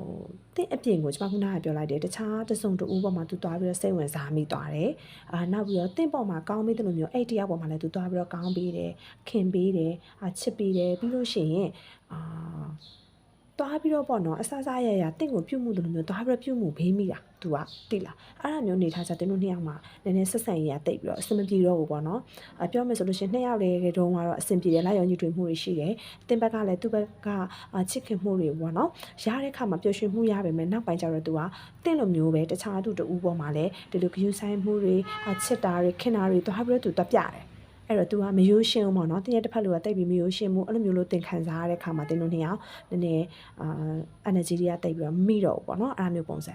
တင်းအပြင်ကိုကျွန်မခုနကပြောလိုက်တယ်တခြားတစုံတူဦးပေါ်မှာသူသွားပြီးတော့စိတ်ဝင်စားမိသွားတယ်အာနောက်ပြီးတော့တင်းပေါ်မှာကောင်းပြီးတဲ့လိုမျိုးအဲ့တရားပေါ်မှာလည်းသူသွားပြီးတော့ကောင်းပြီးတယ်ခင်ပြီးတယ်အာချစ်ပြီးတယ်ပြီးလို့ရှိရင်အာ သွားပြီးတော့ပေါ့နော်အဆဆရရတင့်ကိုပြုတ်မှုလိုမျိုးသွားပြီးတော့ပြုတ်မှုဘေးမိတာသူကတိလားအဲ့ဒါမျိုးနေထားကြတင်းတို့နှစ်ယောက်မှာနည်းနည်းဆက်ဆံရေးရတိတ်ပြီးတော့အဆင်မပြေတော့ဘူးပေါ့နော်အပြောမယ်ဆိုလို့ရှိရင်နှစ်ယောက်လည်းတုံးကတော့အဆင်ပြေတယ်လိုက်ရောညှိတွင်မှုတွေရှိတယ်အတင်းဘက်ကလည်းသူ့ဘက်ကချစ်ခင်မှုတွေပေါ့နော်ရတဲ့အခါမှာပျော်ရွှင်မှုရပါမယ်နောက်ပိုင်းကျတော့သူကတင့်လိုမျိုးပဲတခြားသူတူဦးပေါ်မှာလည်းဒီလိုဂယုဆိုင်မှုတွေချစ်တာတွေခင်တာတွေသွားပြီးတော့သူတက်ပြတယ် အဲ့တော့ तू ကမယိုးရှင်းဘူးပေါ့နော်တင်းရဲ့တစ်ဖက်လူကတိတ်ပြီးမယိုးရှင်းဘူးအဲ့လိုမျိုးလို့သင်ခံစားရတဲ့ခါမှာတင်းတို့နှစ်ယောက်နည်းနည်းအာ energy တွေကတိတ်ပြီးတော့မိတော့ဘူးပေါ့နော်အဲ့လိုမျိုးပုံစံ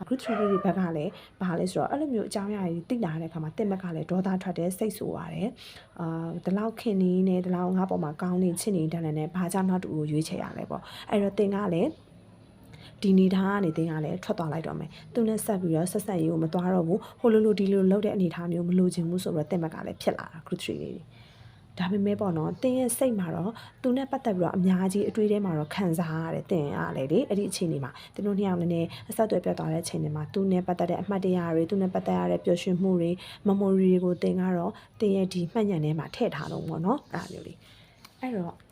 အခု tree တွေဘက်ကလည်းဘာလဲဆိုတော့အဲ့လိုမျိုးအကြောင်းအရာတွေသိလာတဲ့အခါမှာတင်ဘက်ကလည်းဒေါသထွက်တယ်စိတ်ဆိုးရတယ်အာဒီလောက်ခင်နေနေဒီလောက်ငါပေါ်မှာကောင်းနေချစ်နေတန်းနေဘာကြောင့်နောက်တူကိုရွေးချယ်ရလဲပေါ့အဲ့တော့တင်ကလည်း ဒီနေထားကနေတင်းကလည်းထွက်သွားလိုက်တော့မယ်သူနဲ့ဆက်ပြီးတော့ဆက်ဆက်ရေးကိုမသွားတော့ဘူးဟိုလိုလိုဒီလိုလောက်တဲ့အနေထားမျိုးမလိုချင်ဘူးဆိုတော့တင်ဘက်ကလည်းဖြစ်လာတာ group 3လေးတွေဒါပေမဲ့ပေါ့နော်တင်းရဲ့စိတ်မှာတော့သူနဲ့ပတ်သက်ပြီးတော့အများကြီးအတွေးထဲမှာတော့ခံစားရတယ်တင်းရလေလေအဲ့ဒီအချိန်လေးမှာသူတို့နှစ်ယောက်လည်းနည်းအဆက်အသွယ်ပြတ်သွားတဲ့အချိန်တွေမှာသူနဲ့ပတ်သက်တဲ့အမှတ်တရတွေသူနဲ့ပတ်သက်ရတဲ့ပျော်ရွှင်မှုတွေ memory တွေကိုတင်းကတော့တင်းရဲ့ဒီမှတ်ဉာဏ်ထဲမှာထည့်ထားတော့ပေါ့နော်အဲ့ဒါမျိုးလေးအဲ့တော့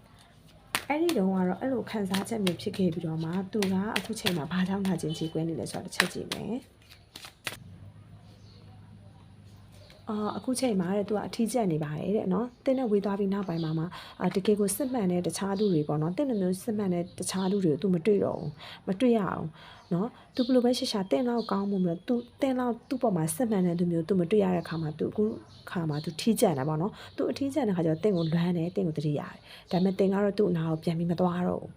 အဲ့ဒီတုန်းကတော့အဲ့လိုခံစားချက်မျိုးဖြစ်ခဲ့ပြီးတော့မှသူကအခုချိန်မှာဘာကြောင့်လာချင်းကြီးကွဲနေလဲဆိုတော့တစ်ချက်ကြည့်မယ် အာအခုချိန်မှာတဲ့သူကအထီးကျက်နေပါတယ်တဲ့နော်တင်းနဲ့ဝေးသွားပြီးနောက်ပိုင်းမှာမှအာတကယ်ကိုစစ်မှန်တဲ့တခြားသူတွေပေါ့နော်တင်းလိုမျိုးစစ်မှန်တဲ့တခြားသူတွေကို तू မတွေ့တော့ဘူးမတွေ့ရအောင်နော်သူဘယ်လိုပဲရှာရှာတင်းလောက်ကောင်းမှုမျိုး तू တင်းလောက်သူ့ပေါ်မှာစစ်မှန်တဲ့သူမျိုး तू မတွေ့ရတဲ့ခါမှာ तू အခုခါမှာ तू ထီးကျက်နေတာပေါ့နော် तू အထီးကျက်တဲ့ခါကျတော့တင်းကိုလွမ်းတယ်တင်းကိုတတိရတယ်ဒါပေမဲ့တင်းကတော့သူ့အနာကိုပြန်ပြီးမသွားတော့ဘူး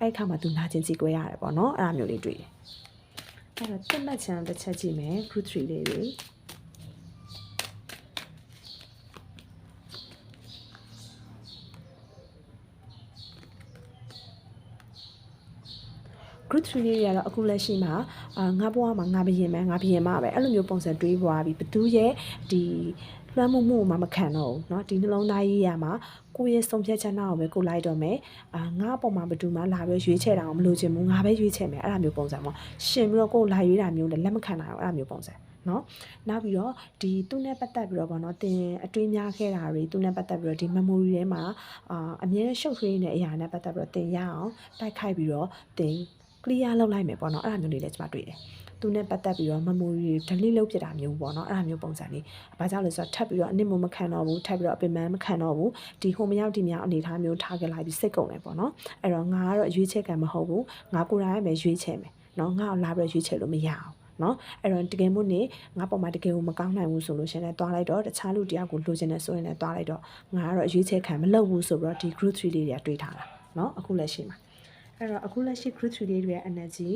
အဲ့ခါမှာ तू နာကျင်ကြည့်ကွဲရတယ်ပေါ့နော်အဲ့ဒါမျိုးလေးတွေ့တယ်အဲ့တော့တက်မှတ်ချမ်းတစ်ချက်ကြည့်မယ် group 3လေးတွေ group 3လေးတွေကတော့အခုလက်ရှိမှာအာငါဘွားမှာငါဘရင်မယ်ငါဘရင်မပဲအဲ့လိုမျိုးပုံစံတွေးပွားပြီးဘသူရဲ့ဒီလွှမ်းမိုးမှုမှမခံတော့ဘူးเนาะဒီနှလုံးသားရေးရမှာကိုယ့်ရဲ့ဆုံးဖြတ်ချက်နောက်ပဲကိုလိုက်တော့မယ်အာငါအပေါ်မှာဘသူမှလာပြီးရွေးချယ်တာအောင်မလို့ချင်ဘူးငါပဲရွေးချယ်မယ်အဲ့လိုမျိုးပုံစံပေါ့ရှင်ပြီးတော့ကိုယ်လာရွေးတာမျိုးလည်းလက်မခံနိုင်အောင်အဲ့လိုမျိုးပုံစံနော်နောက်ပြီးတော့ဒီသူနဲ့ပတ်သက်ပြီးတော့ဗောနော်တင်အတွေးများခဲ့တာတွေသူနဲ့ပတ်သက်ပြီးတော့ဒီ memory ထဲမှာအာအမြဲရှုပ်ထွေးနေတဲ့အရာနဲ့ပတ်သက်ပြီးတော့တင်ရအောင်တိုက်ခိုက်ပြီးတော့တင် clear လုပ်လိုက်မယ်ပေါ့နော်အဲ့ဒါမျိုးလေးလည်းကျွန်မတွေ့တယ်သူနဲ့ပတ်သက်ပြီးတော့ memory delete လုပ်ပြတာမျိုးပေါ့နော်အဲ့ဒါမျိုးပုံစံလေးဘာကြောင့်လဲဆိုတော့ထပ်ပြီးတော့အနစ်မမခံတော့ဘူးထပ်ပြီးတော့အပင်ပန်းမခံတော့ဘူးဒီဟိုမရောက်ဒီမြောက်အနေထားမျိုးထားခဲ့လိုက်ပြီးစိတ်ကုန်တယ်ပေါ့နော်အဲ့တော့ငါကတော့ရွေးချယ်ကံမဟုတ်ဘူးငါကိုယ်တိုင်ပဲရွေးချယ်မယ်နော်ငါ့ကိုလာပြီးရွေးချယ်လို့မရအောင်နော်အဲ့တော့တကယ်မို့နေငါပေါ်မှာတကယ်ကိုမကောင်းနိုင်ဘူးဆိုလို့ရှင်လည်းတွားလိုက်တော့တခြားလူတယောက်ကိုလိုချင်တယ်ဆိုရင်လည်းတွားလိုက်တော့ငါကတော့အရွေးချယ်ခံမလုပ်ဘူးဆိုပြီးတော့ဒီ group 3လေးတွေကတွေးထားတာနော်အခုလက်ရှိမှာ အဲ့တော့အခုလက်ရှိ group 3လေးတွေရဲ့ energy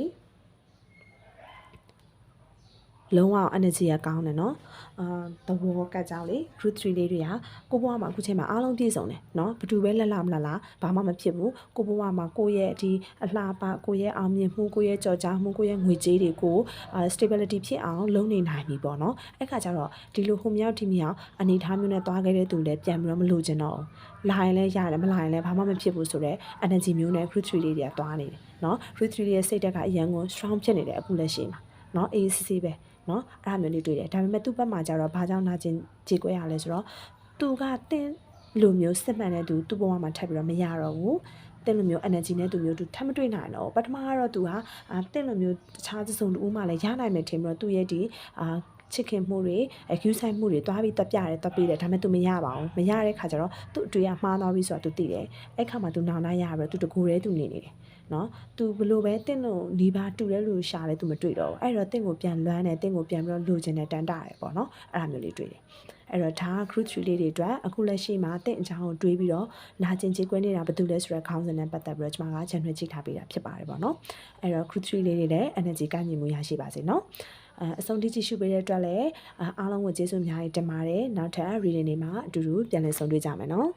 လုံးဝ energy ကကောင်းတယ်နော်အာသဘောကကြောင်လေ group 3လေးတွေကကိုဘွားမှာအခုချိန်မှာအားလုံးပြည့်စုံတယ်နော်ဘသူပဲလက်လာမလားလားဘာမှမဖြစ်ဘူးကိုဘွားမှာကိုရဲ့ဒီအလှပကိုရဲ့အောင်မြင်မှုကိုရဲ့ကြော်ကြားမှုကိုရဲ့ငွေကြေးတွေကိုအာ stability ဖြစ်အောင်လုပ်နေနိုင်ပြီပေါ့နော်အဲ့ခါကျတော့ဒီလိုဟိုမြောက်ဒီမြောက်အနေထားမျိုးနဲ့သွားခဲ့တဲ့သူလည်းပြန်ပြီးတော့မလို့ချင်တော့ဘူးလာရင်လည်းရတယ်မလာရင်လည်းဘာမှမဖြစ်ဘူးဆိုတော့ energy မျိုးနဲ့ group 3လေးတွေကသွားနေတယ်နော် group 3လေးရဲ့စိတ်ဓာတ်ကအရန်ကို strong ဖြစ်နေတယ်အခုလက်ရှိမှာနော် ACC ပဲ နော်အဲ့ဒါမျိုးလေးတွေ့တယ်ဒါပေမဲ့သူ့ဘက်မှာကြတော့ဘာကြောင့်နာကျင်ကြေကွဲရလဲဆိုတော့သူကတင်းလိုမျိုးစစ်မှန်တဲ့သူသူ့ဘဝမှာထပ်ပြီးတော့မရတော့ဘူးတဲ့လိုမျိုး energy နဲ့သူမျိုးသူထပ်မတွေ့နိုင်တော့ပထမကတော့သူဟာတဲ့လိုမျိုးတခြားစုံတူမှလည်းရနိုင်မယ်ထင်ပြီးတော့သူ့ရဲ့ဒီအာချစ်ခင်မှုတွေအကူဆိုင်မှုတွေတွားပြီးတက်ပြတယ်တက်ပြီးတယ်ဒါပေမဲ့ तू မရပါဘူးမရတဲ့ခါကျတော့ तू အတွေ့အမှားသွားပြီဆိုတော့ तू သိတယ်အဲ့ခါမှာ तू နောင်လာရပြီးတော့ तू တကူရဲ तू နေနေတယ် နော် तू ဘလို့ပဲတင့်လို့နီးပါတူတဲ့လူရှာလဲ तू မတွေ့တော့ဘူးအဲ့တော့တင့်ကိုပြန်လွမ်းတယ်တင့်ကိုပြန်ပြီးတော့လိုချင်တယ်တန်တာတယ်ပေါ့နော်အဲ့ဒါမျိုးလေးတွေ့တယ်အဲ့တော့ဒါ group 3လေးတွေအတွက်အခုလက်ရှိမှာတင့်အကြောင်းကိုတွေးပြီးတော့လာကျင်ချေကွဲနေတာဘာတူလဲဆိုတဲ့ခေါင်းစဉ်နဲ့ပတ်သက်ပြီးတော့ကျွန်မက channel ကြည့်ထားပေးတာဖြစ်ပါတယ်ပေါ့နော်အဲ့တော့ group 3လေးတွေလည်း energy ကညီမှုရရှိပါစေနော်အဲအဆုံးထိကြည့်ရှုပေးတဲ့အတွက်လည်းအားလုံးကိုကျေးဇူးအများကြီးတင်ပါတယ်နောက်ထပ် reading တွေမှာအတူတူပြန်လည်ဆုံတွေ့ကြမယ်နော်